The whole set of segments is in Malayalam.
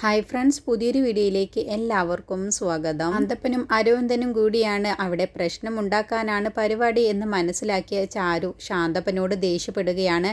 ഹായ് ഫ്രണ്ട്സ് പുതിയൊരു വീഡിയോയിലേക്ക് എല്ലാവർക്കും സ്വാഗതം. അന്തപ്പനും അരവിന്ദനും കൂടിയാണ് അവിടെ പ്രശ്നം ഉണ്ടാക്കാനാണ് പരിപാടി എന്ന് മനസ്സിലാക്കിയ ചാരു ശാന്തപ്പനോട് ദേഷ്യപ്പെടുകയാണ്.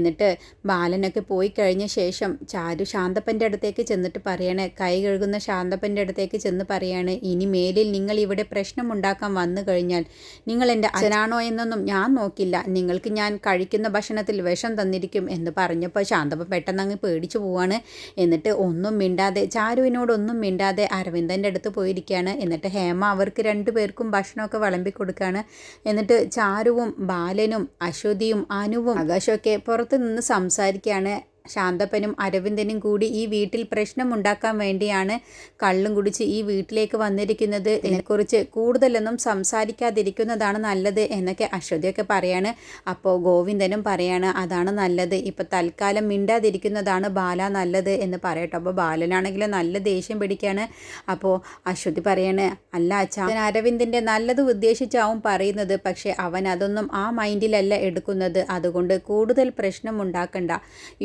എന്നിട്ട് ബാലനൊക്കെ പോയി കഴിഞ്ഞ ശേഷം ചാരു ശാന്തപ്പന്റെ അടുത്തേക്ക് ചെന്നിട്ട് പറയാണ് കൈ കഴുകുന്ന ശാന്തപ്പന്റെ അടുത്തേക്ക് ചെന്ന് പറയാണ് ഇനി മേലിൽ നിങ്ങൾ ഇവിടെ പ്രശ്നം ഉണ്ടാക്കാൻ വന്നു കഴിഞ്ഞാൽ നിങ്ങൾ എന്റെ അച്ഛനാണോ എന്നൊന്നും ഞാൻ നോക്കില്ല. നിങ്ങൾക്ക് ഞാൻ കഴിക്കുന്ന ഭക്ഷണത്തിൽ വിഷം തന്നിരിക്കും എന്ന് പറഞ്ഞപ്പോൾ ശാന്തപ്പൻ പെട്ടെന്ന് അങ്ങ് പേടിച്ചു പോവാണ്. എന്നിട്ട് ഒന്നും മിണ്ടാതെ ചാരുവിനോടൊന്നും മിണ്ടാതെ അരവിന്ദന്റെ അടുത്ത് പോയിരിക്കുകയാണ്. എന്നിട്ട് ഹേമ അവർക്ക് രണ്ടുപേർക്കും ഭക്ഷണമൊക്കെ വിളമ്പി കൊടുക്കുകയാണ്. എന്നിട്ട് ചാരുവും ബാലനും അശ്വതിയും അനുവും ആകാശമൊക്കെ പുറത്ത് നിന്ന് സംസാരിക്കുകയാണ്. ശാന്തപ്പനും അരവിന്ദനും കൂടി ഈ വീട്ടിൽ പ്രശ്നമുണ്ടാക്കാൻ വേണ്ടിയാണ് കള്ളും കുടിച്ച് ഈ വീട്ടിലേക്ക് വന്നിരിക്കുന്നത്. ഇതിനെക്കുറിച്ച് കൂടുതലൊന്നും സംസാരിക്കാതിരിക്കുന്നതാണ് നല്ലത് എന്നൊക്കെ അശ്വതിയൊക്കെ പറയാണ്. അപ്പോൾ ഗോവിന്ദനും പറയാണ് അതാണ് നല്ലത്. ഇപ്പോൾ തൽക്കാലം മിണ്ടാതിരിക്കുന്നതാണ് ബാല നല്ലത് എന്ന് പറയട്ടോ. അപ്പോൾ ബാലനാണെങ്കിൽ നല്ല ദേഷ്യം പിടിക്കുകയാണ് അപ്പോൾ അശ്വതി പറയാണ് അല്ല അച്ഛാ അരവിന്ദന്റെ നല്ലത് ഉദ്ദേശിച്ചാവും പറയുന്നത്. പക്ഷേ അവൻ അതൊന്നും ആ മൈൻഡിലല്ല എടുക്കുന്നത്. അതുകൊണ്ട് കൂടുതൽ പ്രശ്നം ഉണ്ടാക്കണ്ട.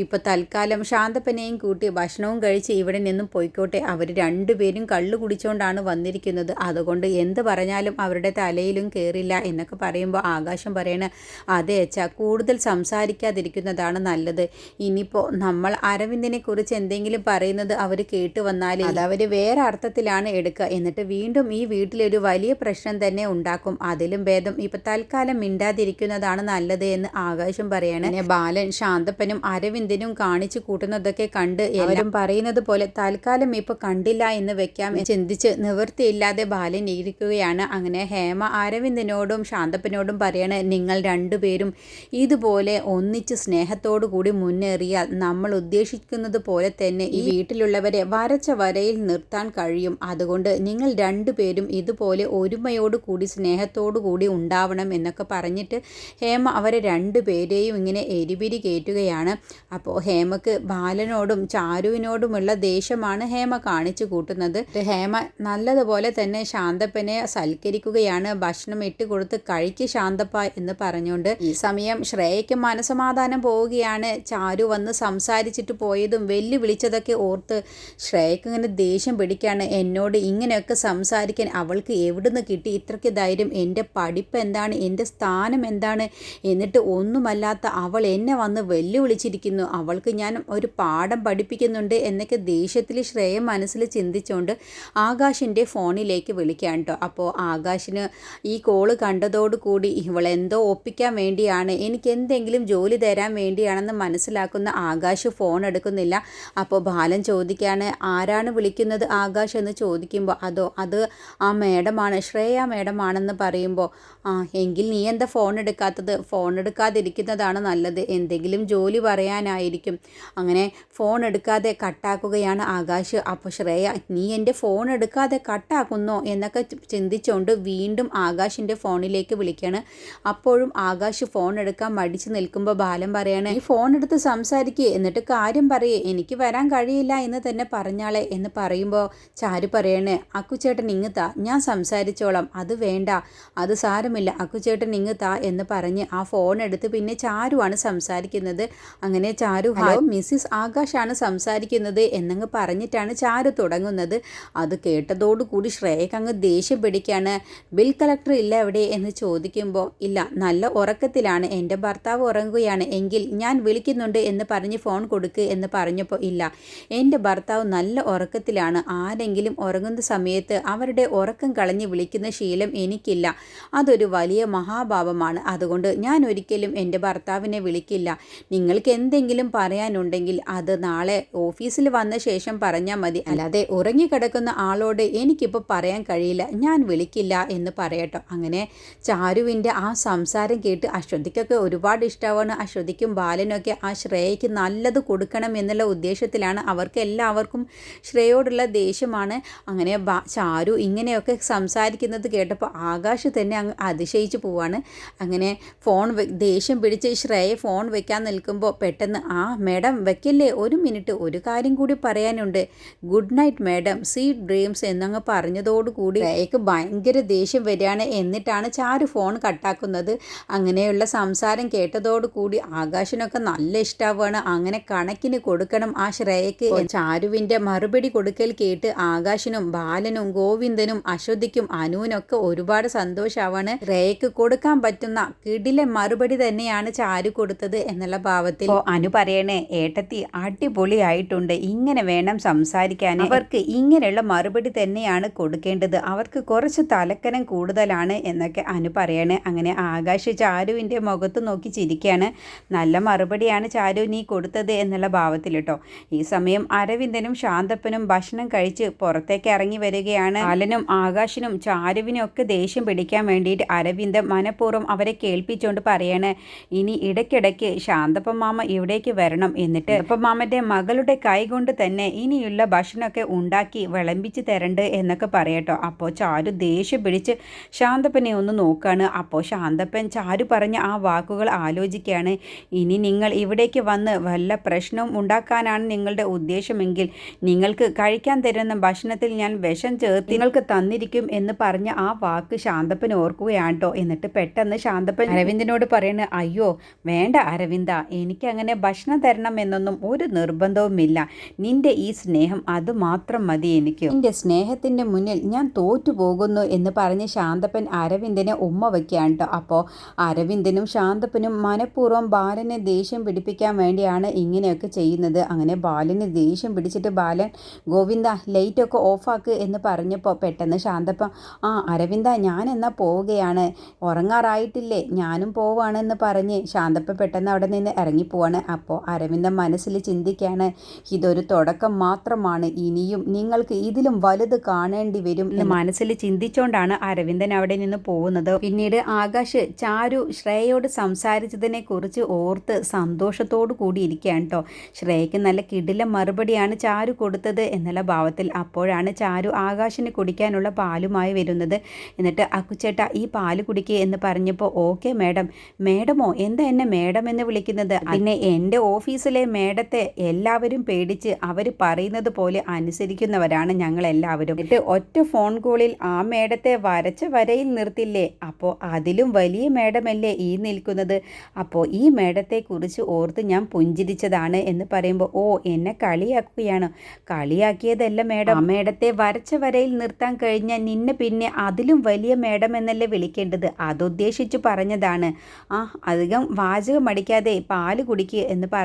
ഇപ്പോൾ തൽക്കാലം ശാന്തപ്പനെയും കൂട്ടി ഭക്ഷണവും കഴിച്ച് ഇവിടെ നിന്നും പോയിക്കോട്ടെ. അവർ രണ്ടുപേരും കള്ളു കുടിച്ചുകൊണ്ടാണ് വന്നിരിക്കുന്നത്. അതുകൊണ്ട് എന്ത് പറഞ്ഞാലും അവരുടെ തലയിലും കയറില്ല എന്നൊക്കെ പറയുമ്പോൾ ആകാശം പറയണ അതെ അച്ഛാ കൂടുതൽ സംസാരിക്കാതിരിക്കുന്നതാണ് നല്ലത്. ഇനിയിപ്പോൾ നമ്മൾ അരവിന്ദിനെ കുറിച്ച് എന്തെങ്കിലും പറയുന്നത് അവർ കേട്ട് വന്നാൽ അത് അവർ വേറെ അർത്ഥത്തിലാണ് എടുക്കുക. എന്നിട്ട് വീണ്ടും ഈ വീട്ടിലൊരു വലിയ പ്രശ്നം തന്നെ ഉണ്ടാക്കും. അതിലും ഭേദം ഇപ്പം തൽക്കാലം മിണ്ടാതിരിക്കുന്നതാണ് നല്ലത് എന്ന് ആകാശം പറയാണ്. ബാലൻ ശാന്തപ്പനും അരവിന്ദനും കാണിച്ചു കൂട്ടുന്നതൊക്കെ കണ്ട് എല്ലാവരും പറയുന്നത് പോലെ തൽക്കാലം ഇപ്പൊ കണ്ടില്ല എന്ന് വെക്കാം ചിന്തിച്ച് നിവൃത്തിയില്ലാതെ ബാലൻ ഇരിക്കുകയാണ്. അങ്ങനെ ഹേമ അരവിന്ദനോടും ശാന്തപ്പനോടും പറയണ നിങ്ങൾ രണ്ടുപേരും ഇതുപോലെ ഒന്നിച്ച് സ്നേഹത്തോടു കൂടി മുന്നേറിയാൽ നമ്മൾ ഉദ്ദേശിക്കുന്നത് പോലെ തന്നെ ഈ വീട്ടിലുള്ളവരെ വരച്ച വരയിൽ നിർത്താൻ കഴിയും. അതുകൊണ്ട് നിങ്ങൾ രണ്ടുപേരും ഇതുപോലെ ഒരുമയോട് കൂടി സ്നേഹത്തോടു കൂടി ഉണ്ടാവണം എന്നൊക്കെ പറഞ്ഞിട്ട് ഹേമ അവരെ രണ്ടുപേരെയും ഇങ്ങനെ എരിപിരി കയറ്റുകയാണ് അപ്പോൾ ഹേമക്ക് ബാലനോടും ചാരുവിനോടുമുള്ള ദേഷ്യമാണ് ഹേമ കാണിച്ചു കൂട്ടുന്നത്. ഹേമ നല്ലതുപോലെ തന്നെ ശാന്തപ്പനെ സൽക്കരിക്കുകയാണ്. ഭക്ഷണം ഇട്ട് കൊടുത്ത് കഴിക്ക് ശാന്തപ്പ എന്ന് പറഞ്ഞുകൊണ്ട് ഈ സമയം ശ്രേയയ്ക്ക് മനസമാധാനം പോവുകയാണ്. ചാരു വന്ന് സംസാരിച്ചിട്ട് പോയതും വെല്ലുവിളിച്ചതൊക്കെ ഓർത്ത് ശ്രേയക്ക് ഇങ്ങനെ ദേഷ്യം പിടിക്കുകയാണ് എന്നോട് ഇങ്ങനെയൊക്കെ സംസാരിക്കാൻ അവൾക്ക് എവിടുന്ന് കിട്ടി? ഇത്രയ്ക്ക് ധൈര്യം. എന്റെ പഠിപ്പ് എന്താണ്? എന്റെ സ്ഥാനം എന്താണ്? എന്നിട്ട് ഒന്നുമല്ലാത്ത അവൾ എന്നെ വന്ന് വെല്ലുവിളിച്ചിരിക്കുന്നു. അവൾക്ക് ഞാൻ ഒരു പാഠം പഠിപ്പിക്കുന്നുണ്ട് എന്നൊക്കെ ദേഷ്യത്തിൽ ശ്രേയ മനസ്സിൽ ചിന്തിച്ചുകൊണ്ട് ആകാശിന്റെ ഫോണിലേക്ക് വിളിക്കാൻ കേട്ടോ അപ്പോൾ ആകാശിന് ഈ കോൾ കണ്ടതോടുകൂടി ഇവളെന്തോ ഒപ്പിക്കാൻ വേണ്ടിയാണ് എനിക്ക് എന്തെങ്കിലും ജോലി തരാൻ വേണ്ടിയാണെന്ന് മനസ്സിലാക്കുന്ന ആകാശ് ഫോൺ എടുക്കുന്നില്ല. അപ്പോൾ ബാലൻ ചോദിക്കുകയാണ് ആരാണ് വിളിക്കുന്നത് ആകാശ്? എന്ന് ചോദിക്കുമ്പോൾ അതോ അത് ആ മേഡമാണ് ശ്രേയ മേഡമാണെന്ന് പറയുമ്പോൾ ആ എങ്കിൽ നീ എന്താ ഫോൺ എടുക്കാത്തത്? ഫോൺ എടുക്കാതിരിക്കുന്നതാണ് നല്ലത്. എന്തെങ്കിലും ജോലി പറയാനായിരിക്കും. അങ്ങനെ ഫോൺ എടുക്കാതെ കട്ടാക്കുകയാണ് ആകാശ്. അപ്പോൾ ശ്രേയ നീ എന്റെ ഫോൺ എടുക്കാതെ കട്ടാക്കുന്നോ? എന്നൊക്കെ ചിന്തിച്ചുകൊണ്ട് വീണ്ടും ആകാശിന്റെ ഫോണിലേക്ക് വിളിക്കുകയാണ് അപ്പോഴും ആകാശ് ഫോൺ എടുക്കാൻ മടിച്ച് നിൽക്കുമ്പോൾ ബാലൻ പറയാണ് ഈ ഫോൺ എടുത്ത് സംസാരിക്കുക എന്നിട്ട് കാര്യം പറയേ. എനിക്ക് വരാൻ കഴിയില്ല എന്ന് തന്നെ പറഞ്ഞാളെ എന്ന് പറയുമ്പോൾ ചാരു പറയണേ അക്കുച്ചേട്ടൻ ഇങ്ങത്താ ഞാൻ സംസാരിച്ചോളാം. അത് വേണ്ട. അത് സാരമില്ല. അക്കുച്ചേട്ടൻ ഇങ്ങത്താ എന്ന് പറഞ്ഞ് ആ ഫോൺ എടുത്ത് പിന്നെ ചാരുവാണ് സംസാരിക്കുന്നത്. അങ്ങനെ ചാരു ഹലോ മിസ്സിസ് ആകാശാണ് സംസാരിക്കുന്നത് എന്നങ്ങ് പറഞ്ഞിട്ടാണ് ചാരു തുടങ്ങുന്നത്. അത് കേട്ടതോടുകൂടി ശ്രേയക്ക് അങ്ങ് ദേഷ്യം പിടിക്കാണ്. ബിൽ കളക്ടർ ഇല്ല എവിടെ എന്ന് ചോദിക്കുമ്പോൾ ഇല്ല നല്ല ഉറക്കത്തിലാണ്. എന്റെ ഭർത്താവ് ഉറങ്ങുകയാണ്. എങ്കിൽ ഞാൻ വിളിക്കുന്നുണ്ട് എന്ന് പറഞ്ഞ് ഫോൺ കൊടുക്ക് എന്ന് പറഞ്ഞപ്പോൾ ഇല്ല. എന്റെ ഭർത്താവ് നല്ല ഉറക്കത്തിലാണ്. ആരെങ്കിലും ഉറങ്ങുന്ന സമയത്ത് അവരുടെ ഉറക്കം കളഞ്ഞ് വിളിക്കുന്ന ശീലം എനിക്കില്ല. അതൊരു വലിയ മഹാഭാവമാണ്. അതുകൊണ്ട് ഞാൻ ഒരിക്കലും എന്റെ ഭർത്താവിനെ വിളിക്കില്ല. നിങ്ങൾക്ക് എന്തെങ്കിലും പറയാനുണ്ടെങ്കിൽ അത് നാളെ ഓഫീസിൽ വന്ന ശേഷം പറഞ്ഞാൽ മതി. അല്ലാതെ ഉറങ്ങിക്കിടക്കുന്ന ആളോട് എനിക്കിപ്പോൾ പറയാൻ കഴിയില്ല ഞാൻ വിളിക്കില്ല എന്ന് പറയട്ടോ. അങ്ങനെ ചാരുവിന്റെ ആ സംസാരം കേട്ട് അശ്വതിക്കൊക്കെ ഒരുപാട് ഇഷ്ടമാണ് അശ്വതിക്കും ബാലനൊക്കെ ആ ശ്രേയയ്ക്ക് നല്ലത് കൊടുക്കണം എന്നുള്ള ഉദ്ദേശത്തിലാണ് അവർക്ക് എല്ലാവർക്കും ശ്രേയോടുള്ള ദേഷ്യമാണ്. അങ്ങനെ ചാരു ഇങ്ങനെയൊക്കെ സംസാരിക്കുന്നത് കേട്ടപ്പോൾ ആകാശ് തന്നെ അങ്ങ് അതിശയിച്ച് പോവാണ്. അങ്ങനെ ഫോൺ ദേഷ്യം പിടിച്ച് ശ്രേയ ഫോൺ വെക്കാൻ നിൽക്കുമ്പോൾ പെട്ടെന്ന് ആ മേഡം വെക്കല്ലേ? ഒരു മിനിറ്റ്. ഒരു കാര്യം കൂടി പറയാനുണ്ട്. Good night madam. Sweet dreams എന്നങ്ങ് പറഞ്ഞതോടുകൂടി ശ്രേയക്ക് ഭയങ്കര ദേഷ്യം വരികയാണ്. എന്നിട്ടാണ് ചാരു ഫോൺ കട്ടാക്കുന്നത്. അങ്ങനെയുള്ള സംസാരം കേട്ടതോടുകൂടി ആകാശിനൊക്കെ നല്ല ഇഷ്ടമാണ് അങ്ങനെ കണക്കിന് കൊടുക്കണം ആ ശ്രേയക്ക് ചാരുവിന്റെ മറുപടി കൊടുക്കൽ കേട്ട് ആകാശിനും ബാലനും ഗോവിന്ദനും അശ്വതിക്കും അനുവിനൊക്കെ ഒരുപാട് സന്തോഷമാവാണ് ശ്രേയക്ക് കൊടുക്കാൻ പറ്റുന്ന കിടിലെ മറുപടി തന്നെയാണ് ചാരു കൊടുത്തത് എന്നുള്ള ഭാവത്തിൽ. അനു പറയണേ ഏട്ടത്തി അടിപൊളിയായിട്ടുണ്ട്. ഇങ്ങനെ വേണം സംസാരിക്കാൻ അവർക്ക് ഇങ്ങനെയുള്ള മറുപടി തന്നെയാണ് കൊടുക്കേണ്ടത്. അവർക്ക് കുറച്ച് തലക്കനം കൂടുതലാണ് എന്നൊക്കെ അനു പറയണേ. അങ്ങനെ ആകാശ് ചാരുവിന്റെ മുഖത്ത് നോക്കി ചിരിക്കുകയാണ് നല്ല മറുപടിയാണ് ചാരു നീ കൊടുത്തത് എന്നുള്ള ഭാവത്തിൽ കേട്ടോ. ഈ സമയം അരവിന്ദനും ശാന്തപ്പനും ഭക്ഷണം കഴിച്ച് പുറത്തേക്ക് ഇറങ്ങി വരികയാണ്. അലനും ആകാശിനും ചാരുവിനും ഒക്കെ ദേഷ്യം പിടിക്കാൻ വേണ്ടിയിട്ട് അരവിന്ദൻ മനഃപൂർവം അവരെ കേൾപ്പിച്ചുകൊണ്ട് പറയാണ് ഇനി ഇടയ്ക്കിടയ്ക്ക് ശാന്തപ്പൻ മാമ ഇവിടേക്ക് വരണം. എന്നിട്ട് അപ്പം മാമന്റെ മകളുടെ കൈ കൊണ്ട് തന്നെ ഇനിയുള്ള ഭക്ഷണമൊക്കെ ഉണ്ടാക്കി വിളമ്പിച്ച് തരണ്ട് എന്നൊക്കെ പറയട്ടോ അപ്പോൾ ചാരു ദേഷ്യം പിടിച്ച് ശാന്തപ്പനെ ഒന്ന് നോക്കുകയാണ് അപ്പോൾ ശാന്തപ്പൻ ചാരു പറഞ്ഞ ആ വാക്കുകൾ ആലോചിക്കുകയാണ്. ഇനി നിങ്ങൾ ഇവിടേക്ക് വന്ന് വല്ല പ്രശ്നവും ഉണ്ടാക്കാനാണ് നിങ്ങളുടെ ഉദ്ദേശമെങ്കിൽ നിങ്ങൾക്ക് കഴിക്കാൻ തരുന്ന ഭക്ഷണത്തിൽ ഞാൻ വിഷം ചേർത്ത് നിങ്ങൾക്ക് തന്നിരിക്കും എന്ന് പറഞ്ഞ ആ വാക്ക് ശാന്തപ്പൻ ഓർക്കുകയാണ് കേട്ടോ. എന്നിട്ട് പെട്ടെന്ന് ശാന്തപ്പൻ അരവിന്ദനോട് പറയുന്നത് അയ്യോ വേണ്ട അരവിന്ദ എനിക്കങ്ങനെ ഭക്ഷണം തരണം എന്നൊന്നും ഒരു നിർബന്ധവുമില്ല. നിന്റെ ഈ സ്നേഹം അത് മാത്രം മതി എനിക്ക്. നിന്റെ സ്നേഹത്തിന്റെ മുന്നിൽ ഞാൻ തോറ്റുപോകുന്നു എന്ന് പറഞ്ഞ് ശാന്തപ്പൻ അരവിന്ദനെ ഉമ്മ വയ്ക്കുകയാണ് കേട്ടോ. അപ്പോൾ അരവിന്ദനും ശാന്തപ്പനും മനഃപൂർവം ബാലനെ ദേഷ്യം പിടിപ്പിക്കാൻ വേണ്ടിയാണ് ഇങ്ങനെയൊക്കെ ചെയ്യുന്നത്. അങ്ങനെ ബാലന് ദേഷ്യം പിടിച്ചിട്ട് ബാലൻ ഗോവിന്ദ ലൈറ്റൊക്കെ ഓഫാക്ക് എന്ന് പറഞ്ഞപ്പോൾ പെട്ടെന്ന് ശാന്തപ്പൻ ആ അരവിന്ദ ഞാൻ എന്നാ പോവുകയാണ്. ഉറങ്ങാറായിട്ടില്ലേ? ഞാനും പോവാണെന്ന് പറഞ്ഞ് ശാന്തപ്പ പെട്ടെന്ന് അവിടെ നിന്ന് ഇറങ്ങിപ്പോവാണ്. അപ്പോൾ അരവിന്ദൻ മനസ്സിൽ ചിന്തിക്കുകയാണ് ഇതൊരു തുടക്കം മാത്രമാണ് ഇനിയും നിങ്ങൾക്ക് ഇതിലും വലുത് കാണേണ്ടി വരും എന്ന് മനസ്സിൽ ചിന്തിച്ചുകൊണ്ടാണ് അരവിന്ദൻ അവിടെ നിന്ന് പോകുന്നത്. പിന്നീട് ആകാശ് ചാരു ശ്രേയയോട് സംസാരിച്ചതിനെ കുറിച്ച് ഓർത്ത് സന്തോഷത്തോടു കൂടി ഇരിക്കുകയാണ് കേട്ടോ ശ്രേയയ്ക്ക് നല്ല കിടില മറുപടിയാണ് ചാരു കൊടുത്തത് എന്നുള്ള ഭാവത്തിൽ അപ്പോഴാണ് ചാരു ആകാശിന് കുടിക്കാനുള്ള പാലുമായി വരുന്നത്. എന്നിട്ട് അക്കുച്ചേട്ട ഈ പാൽ കുടിക്കുക എന്ന് പറഞ്ഞപ്പോൾ ഓക്കെ മേഡം. മേഡമോ എന്താ എന്നെ മേഡം എന്ന് വിളിക്കുന്നത്? പിന്നെ എന്റെ ഓഫീസിലെ മേഡത്തെ എല്ലാവരും പേടിച്ച് അവർ പറയുന്നത് പോലെ അനുസരിക്കുന്നവരാണ് ഞങ്ങൾ എല്ലാവരും എന്നിട്ട് ഒറ്റ ഫോൺ കോളിൽ ആ മേഡത്തെ വരച്ച വരയിൽ നിർത്തില്ലേ? അപ്പോൾ അതിലും വലിയ മേഡമല്ലേ ഈ നിൽക്കുന്നത്. അപ്പോൾ ഈ മേഡത്തെക്കുറിച്ച് ഓർത്ത് ഞാൻ പുഞ്ചിരിച്ചതാണ് എന്ന് പറയുമ്പോൾ ഓ എന്നെ കളിയാക്കുകയാണ്. കളിയാക്കിയതല്ല മേഡം. ആ മേഡത്തെ വരച്ച വരയിൽ നിർത്താൻ കഴിഞ്ഞാൽ നിന്നെ പിന്നെ അതിലും വലിയ മേഡം എന്നല്ലേ വിളിക്കേണ്ടത്? അതുദ്ദേശിച്ചു പറഞ്ഞതാണ്. ആ അധികം വാചകം അടിക്കാതെ പാൽ കുടിക്കുക എന്ന് പറഞ്ഞ്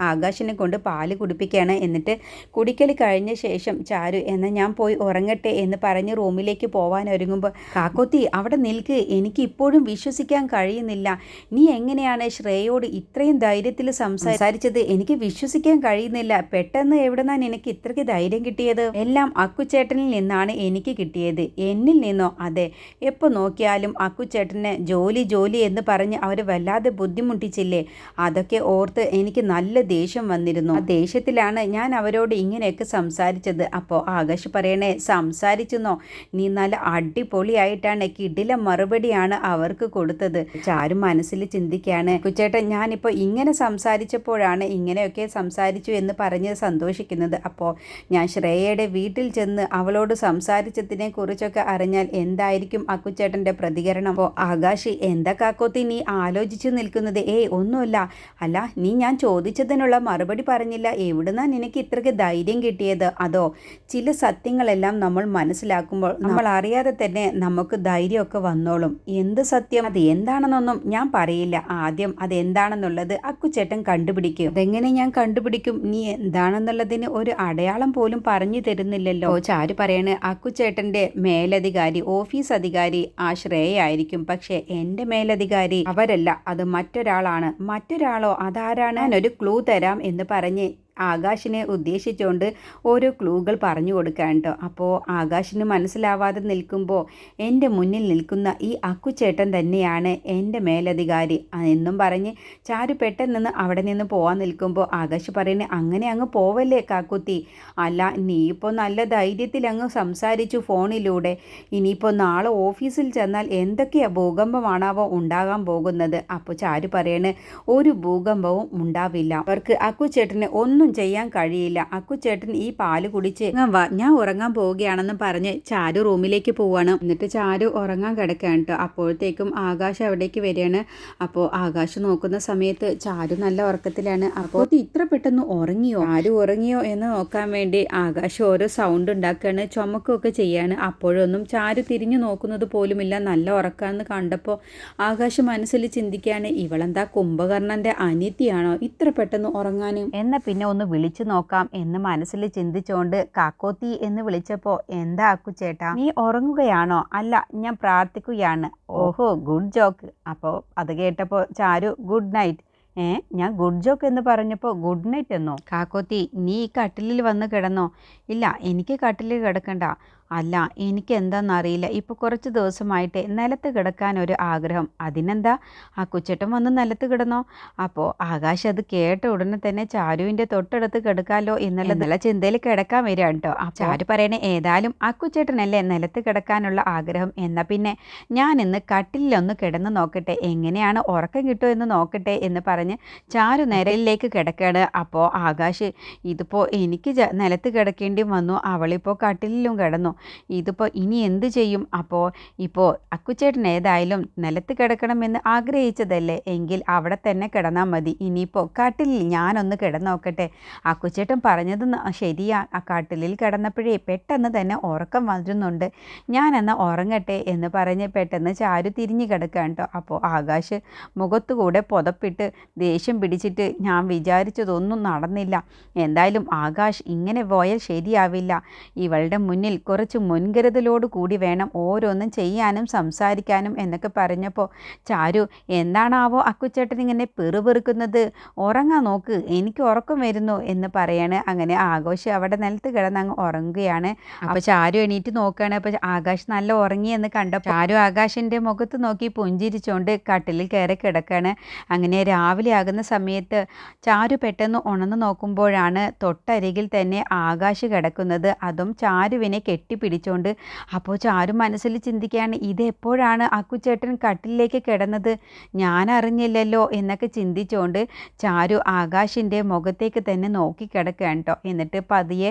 ആകാശിനെ കൊണ്ട് പാൽ കുടിപ്പിക്കുകയാണ് എന്നിട്ട് കുടിക്കൽ കഴിഞ്ഞ ശേഷം ചാരു എന്നാൽ ഞാൻ പോയി ഉറങ്ങട്ടെ എന്ന് പറഞ്ഞ് റൂമിലേക്ക് പോവാൻ ഒരുങ്ങുമ്പോൾ കാക്കോത്തി അവിടെ നിൽക്ക്. എനിക്ക് ഇപ്പോഴും വിശ്വസിക്കാൻ കഴിയുന്നില്ല. നീ എങ്ങനെയാണ് ശ്രേയോട് ഇത്രയും ധൈര്യത്തിൽ സംസാരിച്ചത് എനിക്ക് വിശ്വസിക്കാൻ കഴിയുന്നില്ല. പെട്ടെന്ന് എവിടെന്നാണ് എനിക്ക് ഇത്രയ്ക്ക് ധൈര്യം കിട്ടിയത്? എല്ലാം അക്കുച്ചേട്ടനിൽ നിന്നാണ് എനിക്ക് കിട്ടിയത്. എന്നിൽ നിന്നോ? അതെ. എപ്പോൾ നോക്കിയാലും അക്കുച്ചേട്ടനെ ജോലി ജോലി എന്ന് പറഞ്ഞ് അവർ വല്ലാതെ ബുദ്ധിമുട്ടിച്ചില്ലേ? അതൊക്കെ ഓർത്ത് എനിക്ക് നല്ല ദേഷ്യം വന്നിരുന്നു. ആ ദേഷ്യത്തിലാണ് ഞാൻ അവരോട് ഇങ്ങനെയൊക്കെ സംസാരിച്ചത്. അപ്പോൾ ആകാശ് പറയണേ സംസാരിച്ചെന്നോ? നീ നല്ല അടിപൊളിയായിട്ടാണ് കിടില മറുപടിയാണ് അവർക്ക് കൊടുത്തത്. ചാരും മനസ്സിൽ ചിന്തിക്കുകയാണ് കുച്ചേട്ടൻ ഞാനിപ്പോൾ ഇങ്ങനെ സംസാരിച്ചപ്പോഴാണ് ഇങ്ങനെയൊക്കെ സംസാരിച്ചു എന്ന് പറഞ്ഞ് സന്തോഷിക്കുന്നത്. അപ്പോൾ ഞാൻ ശ്രേയയുടെ വീട്ടിൽ ചെന്ന് അവളോട് സംസാരിച്ചതിനെ കുറിച്ചൊക്കെ അറിഞ്ഞാൽ എന്തായിരിക്കും അക്കുച്ചേട്ടന്റെ പ്രതികരണം? അപ്പോൾ ആകാശ് എന്താ കാക്കോത്തി നീ ആലോചിച്ചു നിൽക്കുന്നത്? ഏയ് ഒന്നുമില്ല. അല്ല നീ ഞാൻ ചോദിച്ചതിനുള്ള മറുപടി പറഞ്ഞില്ല. എവിടുന്നാ നിനക്ക് ഇത്രയ്ക്ക് ധൈര്യം കിട്ടിയത്? അതോ ചില സത്യങ്ങളെല്ലാം നമ്മൾ മനസ്സിലാക്കുമ്പോൾ നമ്മൾ അറിയാതെ തന്നെ നമുക്ക് ധൈര്യമൊക്കെ വന്നോളും. എന്ത് സത്യം? അത് എന്താണെന്നൊന്നും ഞാൻ പറയില്ല. ആദ്യം അത് എന്താണെന്നുള്ളത് അക്കുച്ചേട്ടൻ കണ്ടുപിടിക്കും. അതെങ്ങനെ ഞാൻ കണ്ടുപിടിക്കും? നീ എന്താണെന്നുള്ളതിന് ഒരു അടയാളം പോലും പറഞ്ഞു തരുന്നില്ലല്ലോ. ചാരു പറയണേ? അക്കുച്ചേട്ടന്റെ മേലധികാരി ഓഫീസ് അധികാരി ആ ശ്രേയായിരിക്കും പക്ഷെ എന്റെ മേലധികാരി അവരല്ല. അത് മറ്റൊരാളാണ്. മറ്റൊരാളോ? അതാരാണ്? ഞാനൊരു ക്ലൂ തരാം എന്ന് പറഞ്ഞ് ആകാശിനെ ഉദ്ദേശിച്ചുകൊണ്ട് ഓരോ ക്ലൂകൾ പറഞ്ഞു കൊടുക്കാൻ കേട്ടോ. അപ്പോൾ ആകാശിന് മനസ്സിലാവാതെ നിൽക്കുമ്പോൾ എന്റെ മുന്നിൽ നിൽക്കുന്ന ഈ അക്കുചേട്ടൻ തന്നെയാണ് എന്റെ മേലധികാരി എന്നും പറഞ്ഞ് ചാരു പെട്ടെന്ന് അവിടെ നിന്ന് പോകാൻ നിൽക്കുമ്പോൾ ആകാശ് പറയുന്നത് അങ്ങനെ അങ്ങ് പോവല്ലേ കാക്കുത്തി? അല്ല നീ ഇപ്പോൾ നല്ല ധൈര്യത്തിൽ അങ്ങ് സംസാരിച്ചു ഫോണിലൂടെ. ഇനിയിപ്പോൾ നാളെ ഓഫീസിൽ ചെന്നാൽ എന്തൊക്കെയാണ് ഭൂകമ്പമാണാവോ ഉണ്ടാകാൻ പോകുന്നത്? അപ്പോൾ ചാരു പറയണേ ഒരു ഭൂകമ്പവും ഉണ്ടാവില്ല. അവർക്ക് അക്കുചേട്ടനെ ഒന്നും ചെയ്യാൻ കഴിയില്ല. അക്കുച്ചേട്ടൻ ഈ പാൽ കുടിച്ച് ഞാൻ ഉറങ്ങാൻ പോവുകയാണെന്ന് പറഞ്ഞ് ചാരു റൂമിലേക്ക് പോവാണ്. എന്നിട്ട് ചാരു ഉറങ്ങാൻ കിടക്കുകയാണ് കേട്ടോ. അപ്പോഴത്തേക്കും ആകാശ് അവിടേക്ക് വരികയാണ്. അപ്പോൾ ആകാശ് നോക്കുന്ന സമയത്ത് ചാരു നല്ല ഉറക്കത്തിലാണ്. അപ്പോൾ ഇത്ര പെട്ടെന്ന് ഉറങ്ങിയോ? ആരും ഉറങ്ങിയോ എന്ന് നോക്കാൻ വേണ്ടി ആകാശ് ഓരോ സൗണ്ട് ഉണ്ടാക്കുകയാണ്. ചുമക്കുകയൊക്കെ ചെയ്യാണ്. അപ്പോഴൊന്നും ചാരു തിരിഞ്ഞു നോക്കുന്നത് പോലുമില്ല. നല്ല ഉറക്കാന്ന് കണ്ടപ്പോൾ ആകാശ് മനസ്സിൽ ചിന്തിക്കുകയാണ്. ഇവളെന്താ കുംഭകർണന്റെ അനിത്യയാണോ ഇത്ര പെട്ടെന്ന് ഉറങ്ങാനും. എന്ന പിന്നെ ഒന്ന് വിളിച്ചു നോക്കാം എന്ന് മനസ്സിൽ ചിന്തിച്ചുകൊണ്ട് കാക്കോത്തി എന്ന് വിളിച്ചപ്പോൾ എന്താ അക്കുച്ചേട്ടാ നീ ഉറങ്ങുകയാണോ? അല്ല ഞാൻ പ്രാർത്ഥിക്കുകയാണ്. ഓഹോ ഗുഡ് ജോക്ക് അപ്പോൾ അത് കേട്ടപ്പോൾ ചാരു ഗുഡ് നൈറ്റ് ഏ ഞാൻ ഗുഡ് ജോക്ക് എന്ന് പറഞ്ഞപ്പോൾ ഗുഡ് നൈറ്റ് എന്നോ? കാക്കോത്തി നീ കട്ടിലിൽ വന്ന് കിടന്നോ? ഇല്ല എനിക്ക് കട്ടിലിൽ കിടക്കണ്ട. അല്ല എനിക്ക് എന്താണെന്നറിയില്ല ഇപ്പോൾ കുറച്ച് ദിവസമായിട്ട് നിലത്ത് കിടക്കാൻ ഒരു ആഗ്രഹം. അതിനെന്താ? ആ കുച്ചേട്ടൻ വന്ന് നിലത്ത് കിടന്നോ? അപ്പോൾ ആകാശ് അത് കേട്ട ഉടനെ തന്നെ ചാരുവിന്റെ തൊട്ടടുത്ത് കിടക്കാമല്ലോ എന്നുള്ള നല്ല ചിന്തയിൽ കിടക്കാൻ വരിക കേട്ടോ ആ ചാരു പറയണേ ഏതായാലും ആ കുച്ചേട്ടനല്ലേ നിലത്ത് കിടക്കാനുള്ള ആഗ്രഹം. എന്നാൽ പിന്നെ ഞാൻ ഇന്ന് കട്ടിലൊന്ന് കിടന്ന് നോക്കട്ടെ. എങ്ങനെയാണ് ഉറക്കം കിട്ടുമോ എന്ന് നോക്കട്ടെ എന്ന് പറഞ്ഞ് ചാരു നിരയിലേക്ക് കിടക്കുകയാണ് അപ്പോൾ ആകാശ് ഇതിപ്പോൾ എനിക്ക് നിലത്ത് കിടക്കേണ്ടി വന്നു. അവളിപ്പോൾ കട്ടിലിലും കിടന്നു. ഇതിപ്പോൾ ഇനി എന്ത് ചെയ്യും? അപ്പോൾ ഇപ്പോൾ അക്കുച്ചേട്ടൻ ഏതായാലും നിലത്ത് കിടക്കണമെന്ന് ആഗ്രഹിച്ചതല്ലേ? എങ്കിൽ അവിടെ തന്നെ കിടന്നാൽ മതി. ഇനിയിപ്പോൾ കാട്ടിലിൽ ഞാനൊന്ന് കിടന്നോക്കട്ടെ. അക്കുച്ചേട്ടൻ പറഞ്ഞത് ശരിയാ. ആ കാട്ടിലിൽ കിടന്നപ്പോഴേ പെട്ടെന്ന് തന്നെ ഉറക്കം വരുന്നുണ്ട്. ഞാൻ എന്നാൽ ഉറങ്ങട്ടെ എന്ന് പറഞ്ഞ് പെട്ടെന്ന് ചാരു തിരിഞ്ഞു കിടക്കുക കേട്ടോ അപ്പോൾ ആകാശ് മുഖത്തുകൂടെ പുതപ്പിട്ട് ദേഷ്യം പിടിച്ചിട്ട് ഞാൻ വിചാരിച്ചതൊന്നും നടന്നില്ല. എന്തായാലും ആകാശ് ഇങ്ങനെ പോയാൽ ശരിയാവില്ല. ഇവളുടെ മുന്നിൽ കുറച്ച് കുറച്ച് മുൻകരുതലോട് കൂടി വേണം ഓരോന്നും ചെയ്യാനും സംസാരിക്കാനും എന്നൊക്കെ പറഞ്ഞപ്പോൾ ചാരു എന്താണാവോ അക്കുച്ചേട്ടൻ ഇങ്ങനെ പെറുപെറുക്കുന്നത്? ഉറങ്ങാൻ നോക്ക് എനിക്ക് ഉറക്കം വരുന്നു എന്ന് പറയാണ്. അങ്ങനെ ആഘോഷ് അവിടെ നിലത്ത് കിടന്ന് അങ്ങ് ഉറങ്ങുകയാണ് അപ്പോൾ ചാരു എണീറ്റ് നോക്കുകയാണ്. അപ്പോൾ ആകാശ് നല്ല ഉറങ്ങി എന്ന് കണ്ടപ്പോൾ ചാരു ആകാശിന്റെ മുഖത്ത് നോക്കി പുഞ്ചിരിച്ചുകൊണ്ട് കട്ടിലിൽ കയറി കിടക്കുകയാണ്. അങ്ങനെ രാവിലെ ആകുന്ന സമയത്ത് ചാരു പെട്ടെന്ന് ഉണർന്നു നോക്കുമ്പോഴാണ് തൊട്ടരികിൽ തന്നെ ആകാശ് കിടക്കുന്നത്. അതും ചാരുവിനെ കെട്ടി പിടിച്ചോണ്ട്. അപ്പോൾ ചാരു മനസ്സിൽ ചിന്തിക്കുകയാണ് ഇതെപ്പോഴാണ് അക്കുച്ചേട്ടൻ കട്ടിലേക്ക് കിടന്നത്? ഞാൻ അറിഞ്ഞില്ലല്ലോ എന്നൊക്കെ ചിന്തിച്ചുകൊണ്ട് ചാരു ആകാശിന്റെ മുഖത്തേക്ക് തന്നെ നോക്കി കിടക്കുകയാണ് കേട്ടോ. എന്നിട്ട് പതിയെ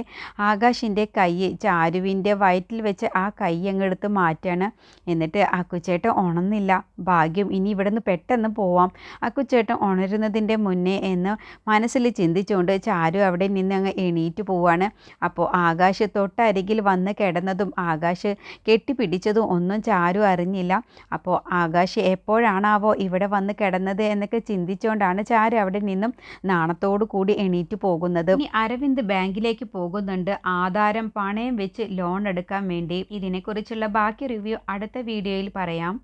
ആകാശിന്റെ കൈ ചാരുവിന്റെ വയറ്റിൽ വെച്ച് ആ കൈ അങ്ങെടുത്ത് മാറ്റാണ്. എന്നിട്ട് അക്കുച്ചേട്ടൻ ഉണന്നില്ല ഭാഗ്യം ഇനി ഇവിടെ നിന്ന് പെട്ടെന്ന് പോവാം. അക്കുച്ചേട്ടൻ ഉണരുന്നതിന്റെ മുന്നേ എന്ന് മനസ്സിൽ ചിന്തിച്ചുകൊണ്ട് ചാരു അവിടെ നിന്ന് അങ്ങ് എണീറ്റ് പോവാണ്. അപ്പോൾ ആകാശ് തൊട്ടരികിൽ വന്ന് കിടന്നതും ആകാശ് കെട്ടിപ്പിടിച്ചതും ഒന്നും ചാരു അറിഞ്ഞില്ല. അപ്പോൾ ആകാശ് എപ്പോഴാണാവോ ഇവിടെ വന്ന് കിടന്നത് എന്നൊക്കെ ചിന്തിച്ചുകൊണ്ടാണ് ചാരു അവിടെ നിന്നും നാണത്തോടു കൂടി എണീറ്റ് പോകുന്നത്. ഇനി അരവിന്ദ് ബാങ്കിലേക്ക് പോകുന്നുണ്ട്. ആധാരം പണയം വെച്ച് ലോൺ എടുക്കാൻ വേണ്ടി. ഇതിനെക്കുറിച്ചുള്ള ബാക്കി റിവ്യൂ അടുത്ത വീഡിയോയിൽ പറയാം.